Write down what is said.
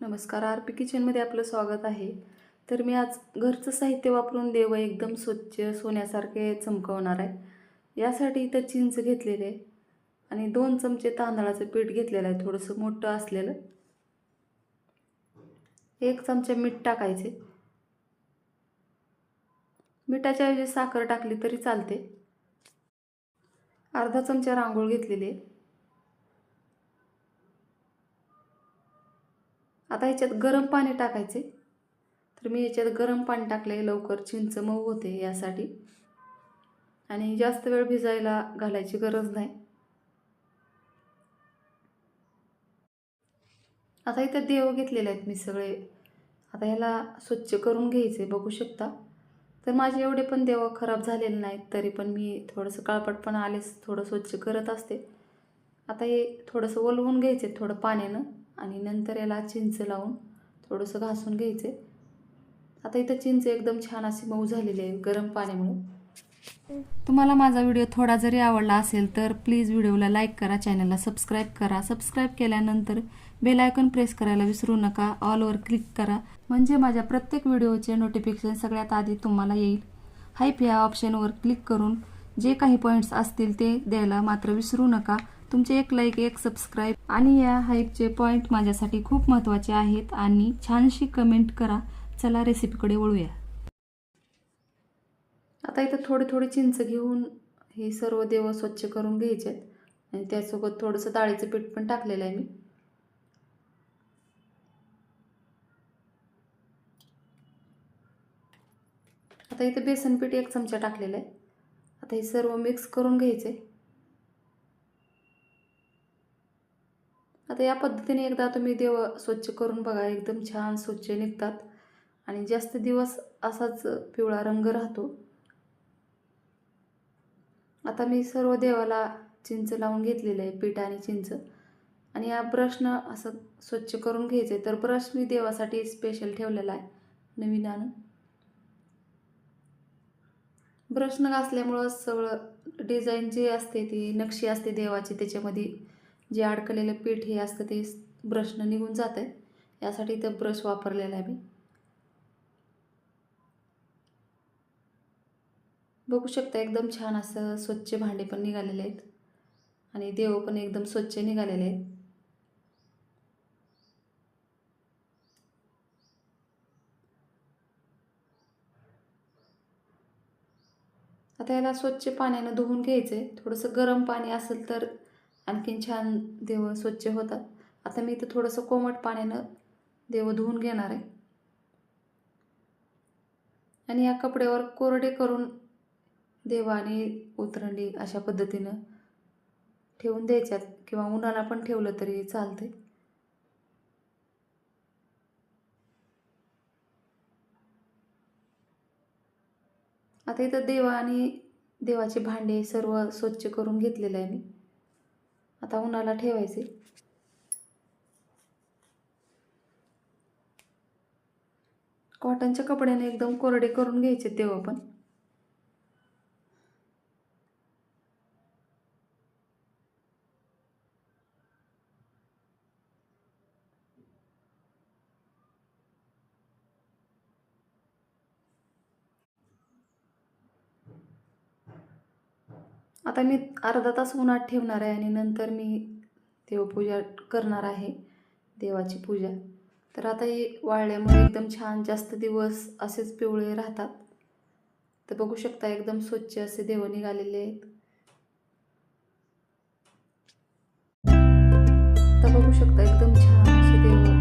नमस्कार R P किचनमध्ये आपलं स्वागत आहे. तर मी आज घरचं साहित्य वापरून देव एकदम स्वच्छ सोन्यासारखे चमकवणार आहे. यासाठी इथं चिंच घेतलेले आहे आणि दोन चमचे तांदळाचं पीठ घेतलेलं आहे थोडंसं मोठं असलेलं. एक चमचा मीठ टाकायचे. मिठाच्या ऐवजी साखर टाकली तरी चालते. अर्धा चमचा रांगोळ घेतलेली आहे. आता ह्याच्यात गरम पाणी टाकायचे. तर मी याच्यात गरम पाणी टाकले लवकर चिंच मऊ होते यासाठी. आणि जास्त वेळ भिजायला घालायची गरज नाही. आता इथं देव घेतलेले आहेत मी सगळे. आता ह्याला स्वच्छ करून घ्यायचे बघू शकता. तर माझे एवढे पण देव खराब झालेले नाहीत तरी पण मी थोडंसं काळपटपणा आलेच थोडं स्वच्छ करत असते. आता हे थोडंसं ओलवून घ्यायचे थोडं पाण्यानं. आणि नंतर याला चिंच लावून थोडंसं घासून घ्यायचं. आहे आता इथं चिंच एकदम छान अशी मऊ झालेली आहे गरम पाण्यामुळे. तुम्हाला माझा व्हिडिओ थोडा जरी आवडला असेल तर प्लीज व्हिडिओला लाईक करा चॅनलला सबस्क्राईब करा. सबस्क्राईब केल्यानंतर बेल आयकॉन प्रेस करायला विसरू नका. ऑलवर क्लिक करा. म्हणजे माझ्या प्रत्येक व्हिडिओचे नोटिफिकेशन सगळ्यात आधी तुम्हाला येईल. हाईप ह्या ऑप्शनवर क्लिक करून जे काही पॉईंट्स असतील ते द्यायला मात्र विसरू नका. तुमचे एक लाईक एक सबस्क्राईब आणि या हाईपचे पॉईंट माझ्यासाठी खूप महत्त्वाचे आहेत आणि छानशी कमेंट करा. चला रेसिपीकडे वळूया. आता इथं थोडी थोडी चिंच घेऊन हे सर्व देव स्वच्छ करून घ्यायचे आहेत आणि त्यासोबत थोडंसं डाळीचं पीठ पण टाकलेलं आहे मी. आता इथं बेसन पीठ एक चमचा टाकलेलं आहे. आता हे सर्व मिक्स करून घ्यायचे. आता या पद्धतीने एकदा तुम्ही देव स्वच्छ करून बघा एकदम छान स्वच्छ निघतात. आणि जास्त दिवस असाच पिवळा रंग राहतो. आता मी सर्व देवाला चिंच लावून घेतलेलं आहे पीठ आणि चिंच. आणि या ब्रशनं असं स्वच्छ करून घ्यायचं आहे तर ब्रश मी देवासाठी स्पेशल ठेवलेला आहे. नवीन आणून. ब्रश न घासल्यामुळं सगळं डिझाईन जे असते ती नक्षी असते देवाची त्याच्यामध्ये जे अडकलेलं पीठ हे असतं ते ब्रशनं निघून जात आहे यासाठी इथं ब्रश वापरलेला आहे मी. बघू शकता एकदम छान असं स्वच्छ भांडे पण निघालेले आहेत. आणि देव पण एकदम स्वच्छ निघालेले आहेत. आता याला स्वच्छ पाण्यानं धुवून घ्यायचं आहे थोडंसं गरम पाणी असेल तर आणखीन छान देव स्वच्छ होतात. आता मी इथं थोडंसं कोमट पाण्यानं देव धुवून घेणार आहे. आणि या कपड्यावर कोरडे करून देव आणि उतरंडी अशा पद्धतीनं ठेवून द्यायच्यात. किंवा उन्हाला पण ठेवलं तरी चालते आता इथं देव आणि देवाचे भांडे सर्व स्वच्छ करून घेतलेलं आहे मी. आता उन्हाला ठेवायचे. कॉटनच्या कपड्याने एकदम कोरडे करून घ्यायचे देव आपण आता मी अर्धा तास उन्हात ठेवणार आहे आणि नंतर मी देवपूजा करणार आहे देवाची पूजा. तर आता हे वाळल्यामुळे एकदम छान जास्त दिवस असेच पिवळे राहतात. तर बघू शकता एकदम स्वच्छ असे देव निघालेले आहेत. तर बघू शकता एकदम छान असे देव